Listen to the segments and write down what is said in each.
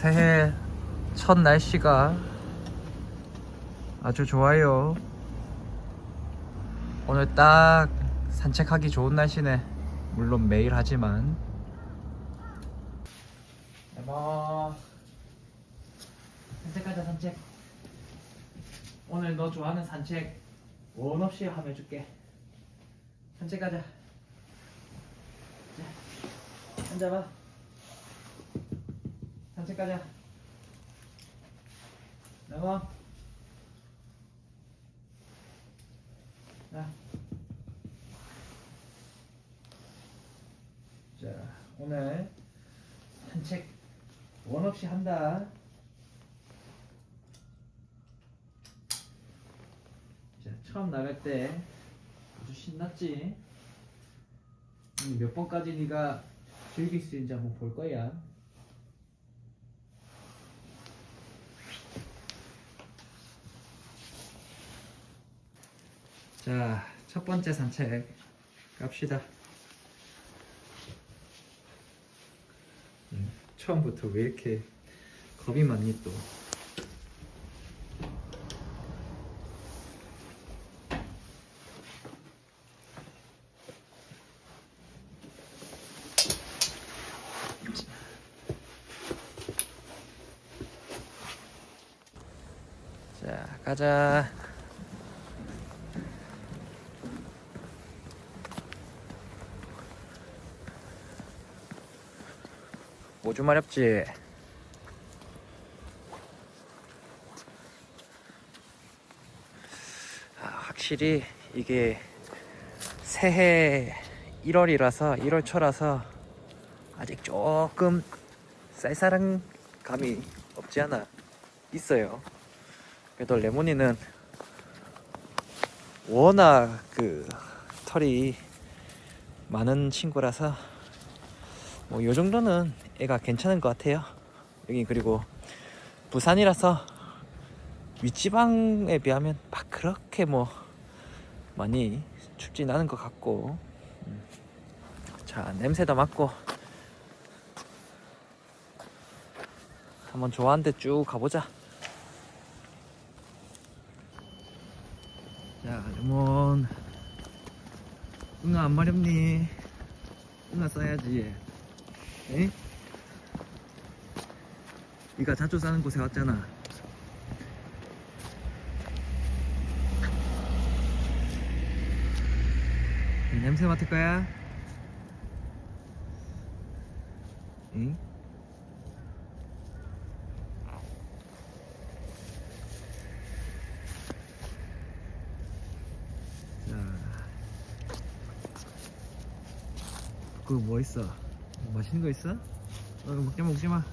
새해 첫 날씨가 아주 좋아요. 오늘 딱 산책하기 좋은 날씨네. 물론 매일 하지만. 여보, 산책 가자 산책. 오늘 너 좋아하는 산책 원 없이 하면 해줄게. 산책 가자. 자, 앉아봐. 산책 가자. 나가. 자. 자, 오늘 산책 원 없이 한다. 자, 처음 나갈 때 아주 신났지? 음, 몇 번까지 네가 즐길 수 있는지 한번 볼 거야. 자, 첫 번째 산책 갑시다. 음, 처음부터 왜 이렇게 겁이 많니 또? 자, 가자. 오줌 마렵지? 아, 확실히 이게 새해 1월이라서 1월 초라서 아직 조금 쌀쌀한 감이 없지 않아 있어요. 그래도 레모니는 워낙 그 털이 많은 친구라서 뭐 요 정도는 애가 괜찮은 것 같아요. 여기 그리고 부산이라서 윗지방에 비하면 막 그렇게 뭐 많이 춥진 않은 것 같고 음. 자 냄새도 맡고 한번 좋아하는 데 쭉 가보자 자 레몬 응아 안 마렵니 응아 써야지 에? 네가 자주 사는 곳에 왔잖아 냄새 맡을 거야? 응? 자, 그거 뭐 있어? 뭐 맛있는 거 있어? 어, 먹지 마, 먹지 마.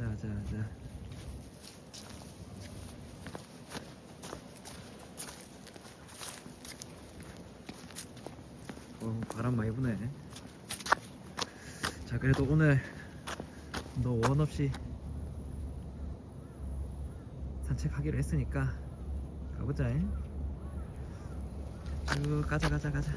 자, 자, 자. 어, 바람 많이 부네. 자, 그래도 오늘 너 원 없이 산책하기로 했으니까 가보자. 잉? 쭉 가자, 가자, 가자.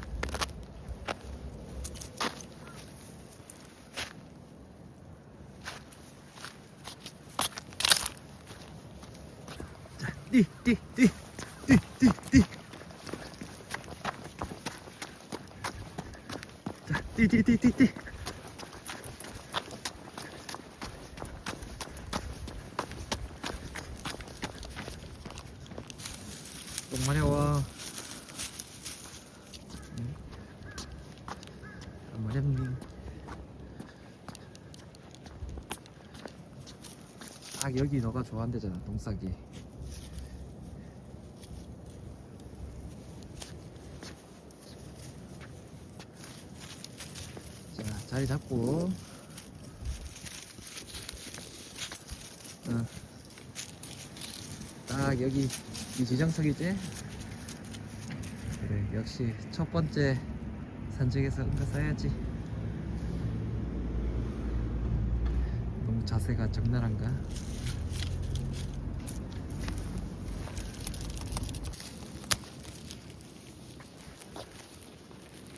자, 뛰, 뛰, 뛰, 뛰, 뛰, 뛰. 자, 뛰, 뛰, 뛰, 뛰, 뛰. 너무 마려워. 응? 안 마렵니? 딱 여기 너가 좋아한대잖아, 동싸기. 자, 자리 잡고. 어. 딱 여기 이 지정석이지? 그래 역시 첫 번째 산책에서 응가 써야지 자세가 적나라한가?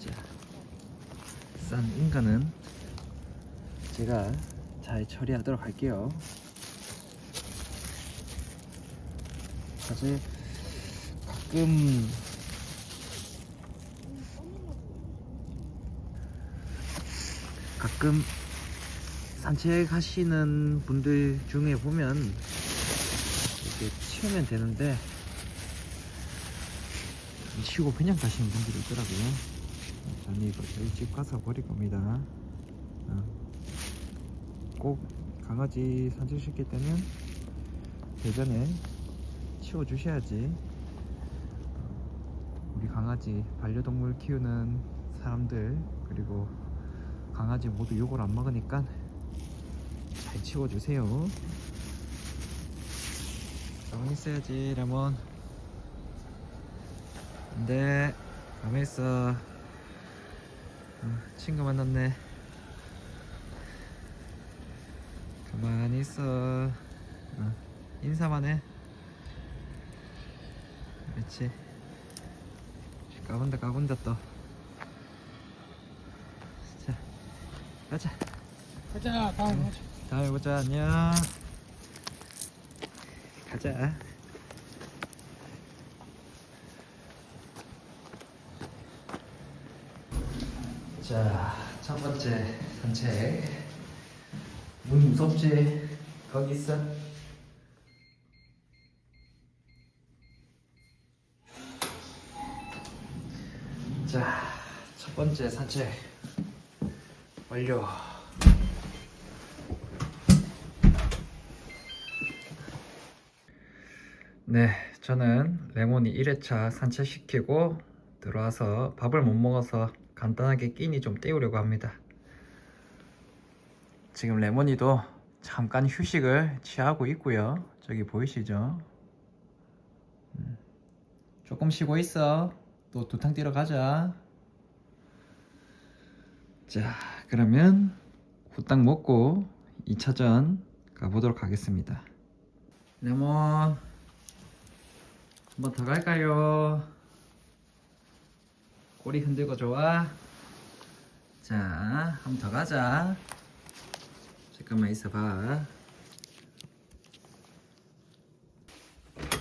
자, 싼 인간은 제가 잘 처리하도록 할게요. 사실 가끔 가끔 산책하시는 분들 중에 보면 이렇게 치우면 되는데 안 치우고 그냥 가시는 분들이 있더라고요. 저는 이거 저희 집 가서 버릴 겁니다. 어. 꼭 강아지 산책시킬 때는 대전에 치워주셔야지 우리 강아지 반려동물 키우는 사람들 그리고 강아지 모두 욕을 안 먹으니까 잘 치워주세요. 가만히 있어야지 레몬. 안돼 가만히 있어. 어, 친구 만났네. 가만히 있어. 어, 인사만 해. 그렇지. 까분다 까분다 또. 자, 가자. 가자 다음 가자 다음에 보자. 안녕. 가자. 자, 첫 번째 산책. 문 무섭지? 거기 있어. 자, 첫 번째 산책 완료. 네, 저는 레몬이 1회차 산책시키고 들어와서 밥을 못 먹어서 간단하게 끼니 좀 때우려고 합니다. 지금 레몬이도 잠깐 휴식을 취하고 있고요. 저기 보이시죠? 음, 조금 쉬고 있어. 또 두탕 뛰러 가자. 자, 그러면 후딱 먹고 2차전 가보도록 하겠습니다. 레몬. 한 번 더 갈까요? 꼬리 흔들고 좋아? 자, 한 번 더 가자. 잠깐만 있어봐.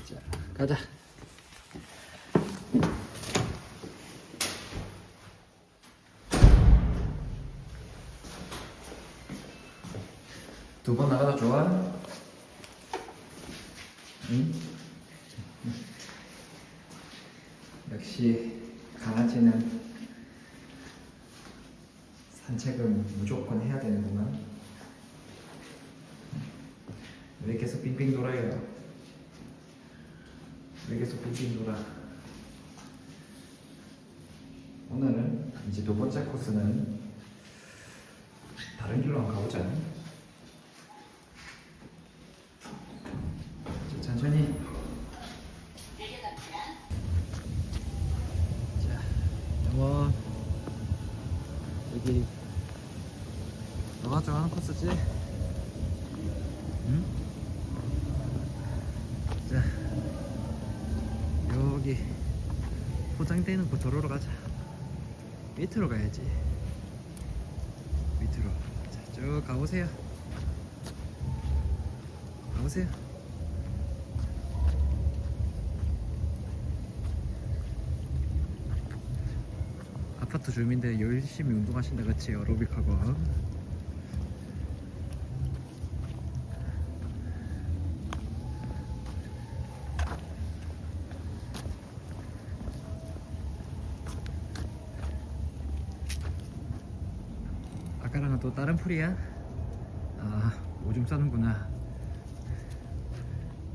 자, 가자. 두 번 나가도 좋아? 응? 역시 강아지는 산책은 무조건 해야 되는구만. 왜 계속 빙빙 돌아요? 왜 계속 빙빙 돌아? 오늘은 이제 두 번째 코스는 다른 길로 한번 가보자. 자, 천천히. 자, 영원 여기 너가 좋아하는 코스지? 응? 자, 여기 포장되는 그 도로로 가자. 밑으로 가야지. 밑으로. 자, 쭉 가보세요. 가보세요. 아파트 주민들 열심히 운동하신다 그치 어로빅하고 아까랑은 또 다른 풀이야? 아 오줌 싸는구나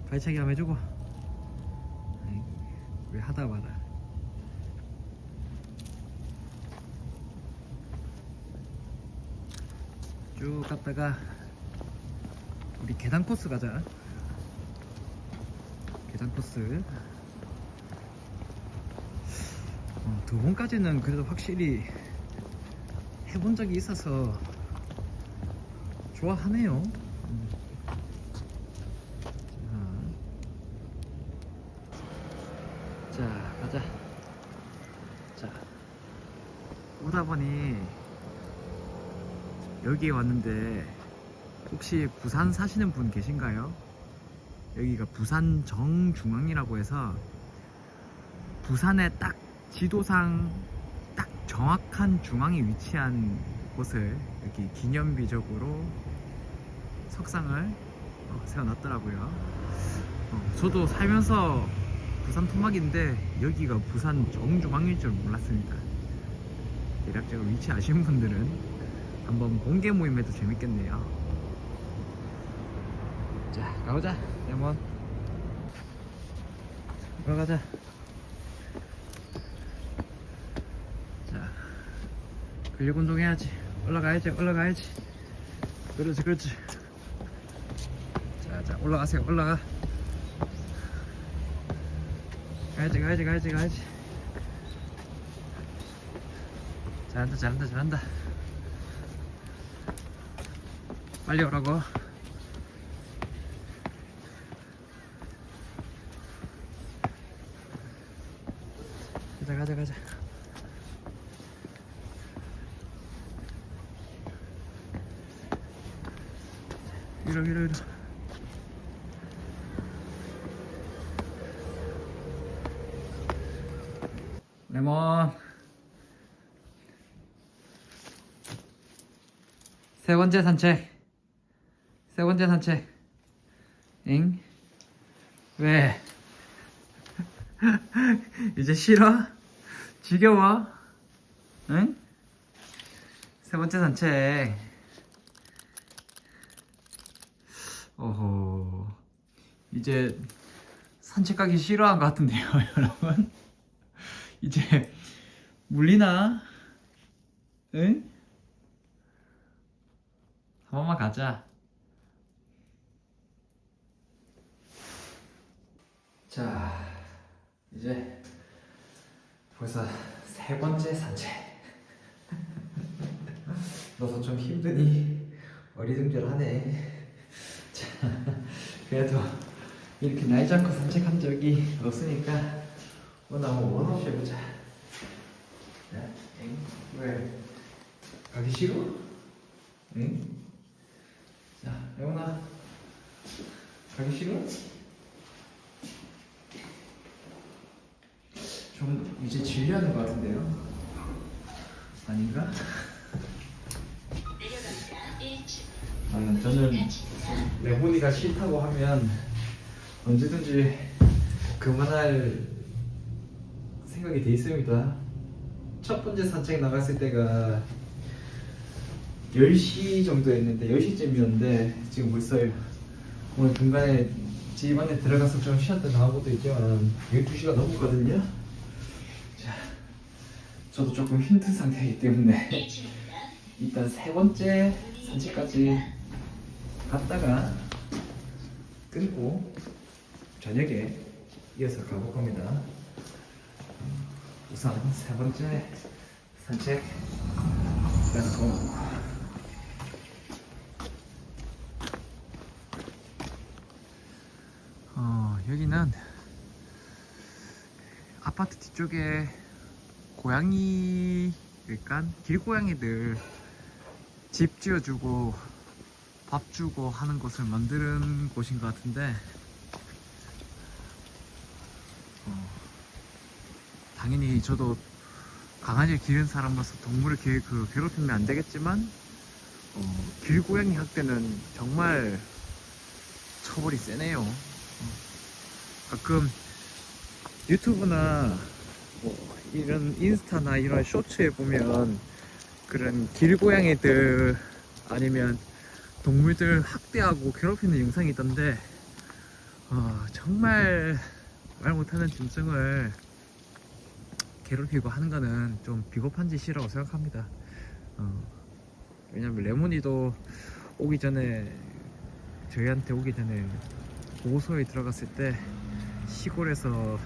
발차기 한번 해주고 왜 하다 마다 쭉 갔다가 우리 계단 코스 가자. 계단 코스. 어, 두 번까지는 그래도 확실히 해본 적이 있어서 좋아하네요. 음. 자, 자, 가자. 자, 오다 보니 여기에 왔는데 혹시 부산 사시는 분 계신가요? 여기가 부산 정중앙이라고 해서 부산의 딱 지도상 딱 정확한 중앙에 위치한 곳을 이렇게 기념비적으로 석상을 어, 세워놨더라고요. 어, 저도 살면서 부산 토막인데 여기가 부산 정중앙일 줄 몰랐습니다. 대략적으로 위치 아시는 분들은 한번 공개 모임에도 재밌겠네요. 자, 가보자, 레몬. 들어가자. 자, 근력 운동해야지. 올라가야지, 올라가야지. 그렇지, 그렇지. 자, 자, 올라가세요, 올라가. 가야지, 가야지, 가야지, 가야지. 잘한다, 잘한다, 잘한다. 빨리 오라고. 가자, 가자, 가자. 위로, 위로, 위로. 레몬. 세 번째 산책. 세 번째 산책. 응? 왜? 이제 싫어? 지겨워? 응? 세 번째 산책. 오호. 이제 산책 가기 싫어한 것 같은데요, 여러분? 이제 물리나? 응? 한 번만 가자. 자, 이제 벌써 세 번째 산책. 너도 좀 힘드니 어리둥절하네. 자, 그래도 이렇게 날 잡고 산책한 적이 없으니까 오늘 한번 원없이 해보자. 야, 엥? 왜? 가기 싫어? 응? 자, 영훈아. 가기 싫어? 좀 이제 질려하는 것 같은데요? 아닌가? 아, 저는 레몬이가 싫다고 하면 언제든지 그만할 생각이 돼 있습니다. 첫 번째 산책 나갔을 때가 10시 정도였는데 10시쯤이었는데 지금 벌써 오늘 중간에 집 안에 들어가서 좀 쉬었다 나오고도 있지만 12시가 넘었거든요 자 저도 조금 힘든 상태이기 때문에 일단 세 번째 산책까지 갔다가 끊고 저녁에 이어서 가볼 겁니다 우선 세 번째 산책 go. 어, 여기는 아파트 뒤쪽에 고양이, 그러니까 길고양이들 집 지어주고 밥 주고 하는 곳을 만드는 곳인 것 같은데, 당연히 저도 강아지를 기른 사람으로서 동물을 기, 그, 괴롭히면 안 되겠지만, 어, 길고양이 학대는 정말 처벌이 세네요. 어, 가끔 유튜브나 뭐 이런 인스타나 이런 쇼츠에 보면 그런 길고양이들 아니면 동물들 학대하고 괴롭히는 영상이 있던데 어, 정말 말 못하는 짐승을 괴롭히고 하는 거는 좀 비겁한 짓이라고 생각합니다. 어, 왜냐면 레몬이도 오기 전에 저희한테 오기 전에 보호소에 들어갔을 때 시골에서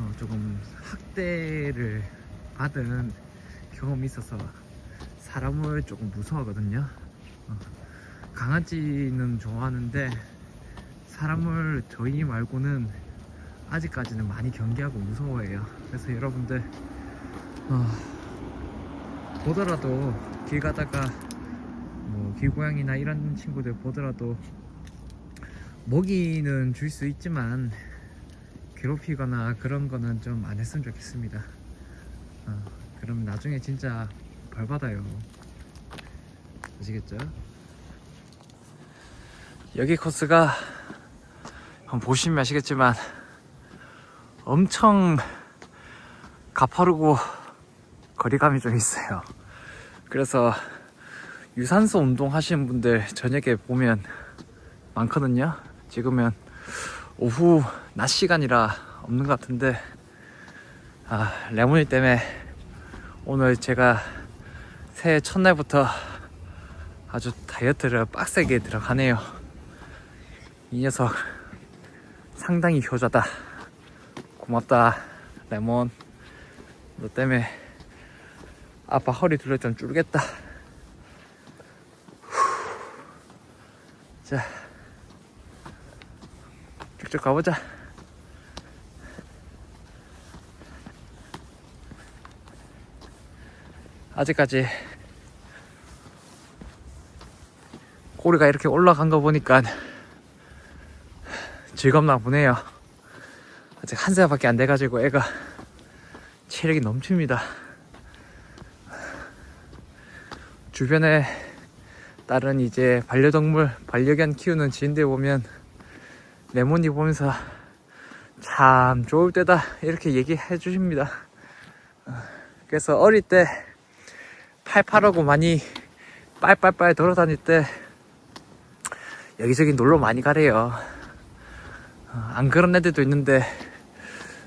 어, 조금 학대를 받은 경험이 있어서 사람을 조금 무서워하거든요. 어, 강아지는 좋아하는데 사람을 저희 말고는 아직까지는 많이 경계하고 무서워해요. 그래서 여러분들 어, 보더라도 길 가다가 길고양이나 이런 친구들 보더라도 먹이는 줄 수 있지만 괴롭히거나 그런 거는 좀 안 했으면 좋겠습니다. 어, 그럼 나중에 진짜 벌 받아요. 아시겠죠? 여기 코스가 한번 보시면 아시겠지만 엄청 가파르고 거리감이 좀 있어요. 그래서 유산소 운동 하시는 분들 저녁에 보면 많거든요. 지금은 오후 낮 시간이라 없는 것 같은데 아 레몬이 때문에 오늘 제가 새해 첫날부터 아주 다이어트를 빡세게 들어가네요. 이 녀석 상당히 효자다. 고맙다 레몬. 너 때문에 아빠 허리 둘레 좀 줄겠다. 후. 자, 쭉쭉 가보자. 아직까지 꼬리가 이렇게 올라간 거 보니까 즐겁나 보네요. 아직 한 살밖에 안 돼가지고 애가 체력이 넘칩니다. 주변에 다른 이제 반려동물, 반려견 키우는 지인들 보면 레몬이 보면서 참 좋을 때다 이렇게 얘기해 주십니다. 그래서 어릴 때 팔팔하고 많이 빨빨빨 돌아다닐 때 여기저기 놀러 많이 가래요. 어, 안 그런 애들도 있는데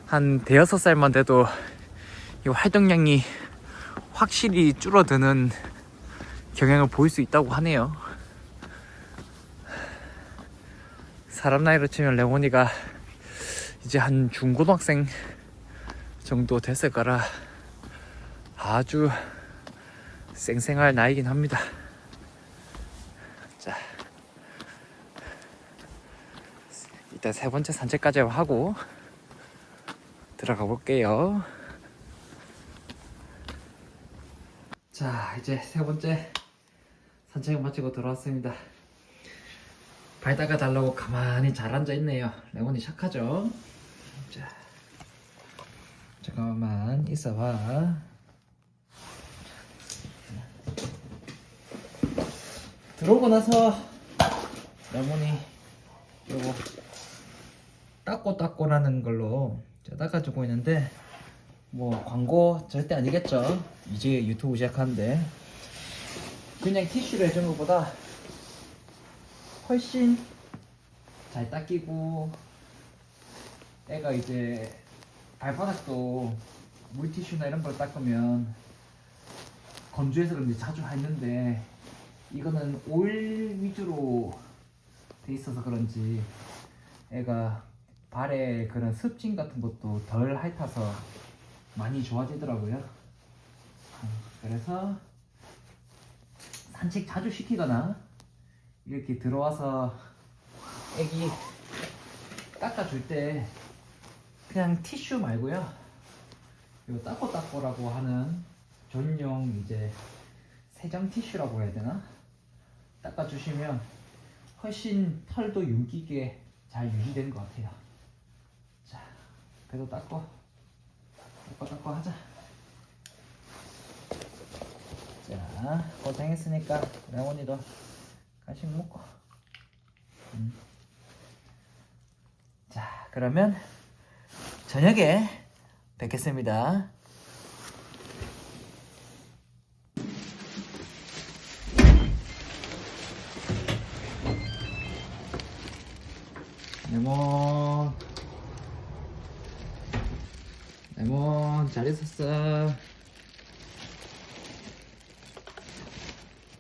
한 대여섯 살만 돼도 이 활동량이 확실히 줄어드는 경향을 보일 수 있다고 하네요. 사람 나이로 치면 레몬이가 이제 한 중고등학생 정도 됐을 거라 아주 쌩쌩할 나이긴 합니다. 자, 일단 세 번째 산책까지 하고 들어가 볼게요. 자, 이제 세 번째 산책 마치고 돌아왔습니다. 발 닦아 달라고 가만히 잘 앉아 있네요. 레몬이 착하죠? 자, 잠깐만 있어봐. 들어오고 나서 레몬이 요거 닦고 닦고라는 걸로 제가 닦아주고 있는데 뭐 광고 절대 아니겠죠. 이제 유튜브 시작하는데 그냥 티슈를 해준 것보다 훨씬 잘 닦이고 애가 이제 발바닥도 물티슈나 이런 걸 닦으면 건조해서 그런지 자주 핥는데 이거는 오일 위주로 돼 있어서 그런지 애가 발에 그런 습진 같은 것도 덜 핥아서 많이 좋아지더라고요. 음, 그래서 산책 자주 시키거나 이렇게 들어와서 애기 닦아줄 때 그냥 티슈 말고요. 이거 따고 닦고라고 하는 전용 이제 세정 티슈라고 해야 되나? 닦아주시면 훨씬 털도 윤기게 잘 유지되는 것 같아요. 자, 그래도 닦고 닦고 닦고 하자. 자, 고생했으니까 레몬이도 간식 먹고. 음. 자, 그러면 저녁에 뵙겠습니다. 레몬 레몬 잘 있었어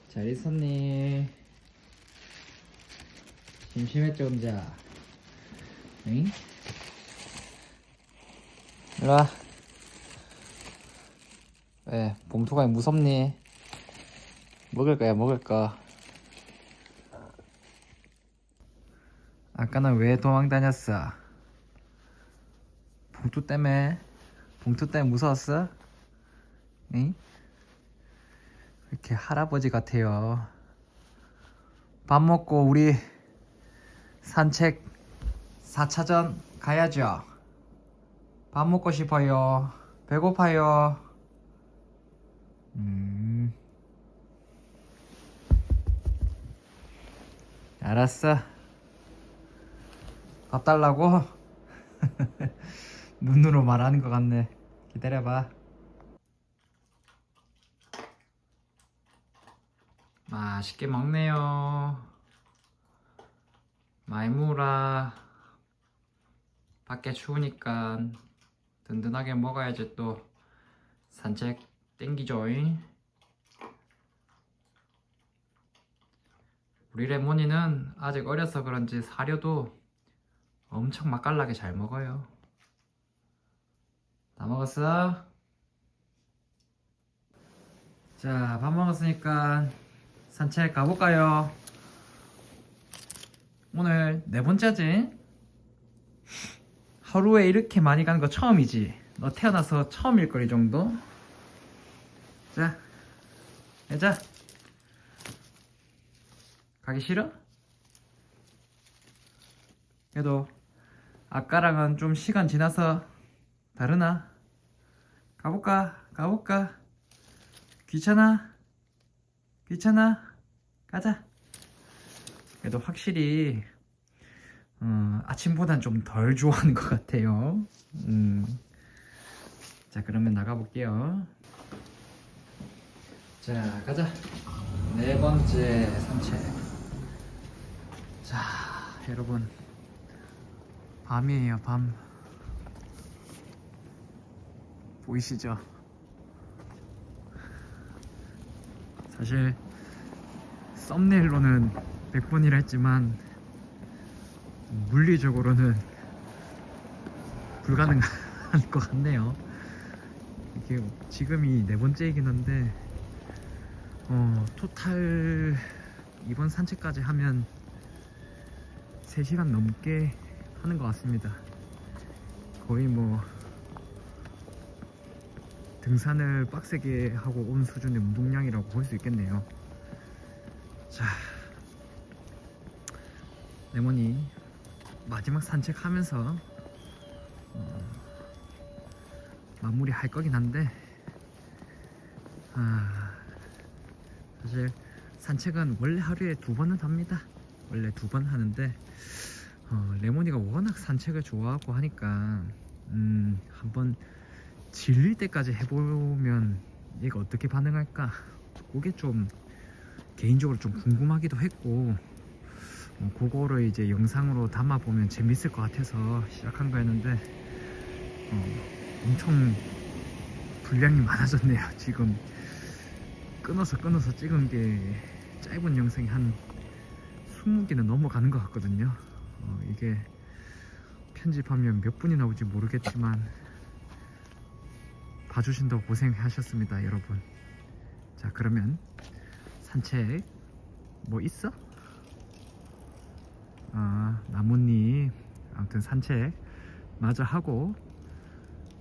잘 있었니 심심했죠 혼자 응? 일로와 왜 봉투가 무섭니 먹을 거야 먹을 거 아까는 왜 도망 다녔어? 봉투 때문에? 봉투 때문에 무서웠어? 응? 이렇게 할아버지 같아요. 밥 먹고 우리 산책 4차전 가야죠. 밥 먹고 싶어요. 배고파요. 음. 알았어. 밥 달라고? 눈으로 말하는 것 같네. 기다려봐. 맛있게 먹네요. 마이무라. 밖에 추우니까 든든하게 먹어야지 또 산책 땡기죠잉. 우리 레몬이는 아직 어려서 그런지 사료도 엄청 맛깔나게 잘 먹어요. 다 먹었어? 자, 밥 먹었으니까 산책 가볼까요? 오늘 네 번째지? 하루에 이렇게 많이 가는 거 처음이지? 너 태어나서 처음일 거리 정도? 자, 가자. 가기 싫어? 그래도 아까랑은 좀 시간 지나서 다르나? 가볼까? 가볼까? 귀찮아? 귀찮아? 가자. 그래도 확실히 어, 아침보단 좀 덜 좋아하는 것 같아요. 음. 자, 그러면 나가볼게요. 자, 가자. 네 번째 산책. 자, 여러분. 밤이에요, 밤. 보이시죠? 사실 썸네일로는 100번이라 했지만 물리적으로는 불가능한 것 같네요. 이게 지금이 네 번째이긴 한데 어, 토탈 이번 산책까지 하면 3시간 넘게 하는 것 같습니다. 거의 뭐 등산을 빡세게 하고 온 수준의 운동량이라고 볼 수 있겠네요. 자, 레몬이 마지막 산책하면서 어, 마무리 할 거긴 한데 아, 사실 산책은 원래 하루에 두 번은 합니다. 원래 두 번 하는데 어, 레몬이가 워낙 산책을 좋아하고 하니까 음, 한번 질릴 때까지 해보면 얘가 어떻게 반응할까? 그게 좀 개인적으로 좀 궁금하기도 했고 어, 그거를 이제 영상으로 담아보면 재밌을 것 같아서 시작한 거였는데 어, 엄청 분량이 많아졌네요. 지금 끊어서 끊어서 찍은 게 짧은 영상이 한 20개는 넘어가는 것 같거든요. 어, 이게 편집하면 몇 분이 나올지 모르겠지만 봐주신다고 고생하셨습니다 여러분. 자 그러면 산책 뭐 있어? 아 나뭇잎. 아무튼 산책 마저 하고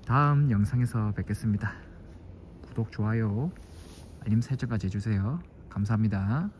다음 영상에서 뵙겠습니다. 구독 좋아요 알림 설정까지 해주세요. 감사합니다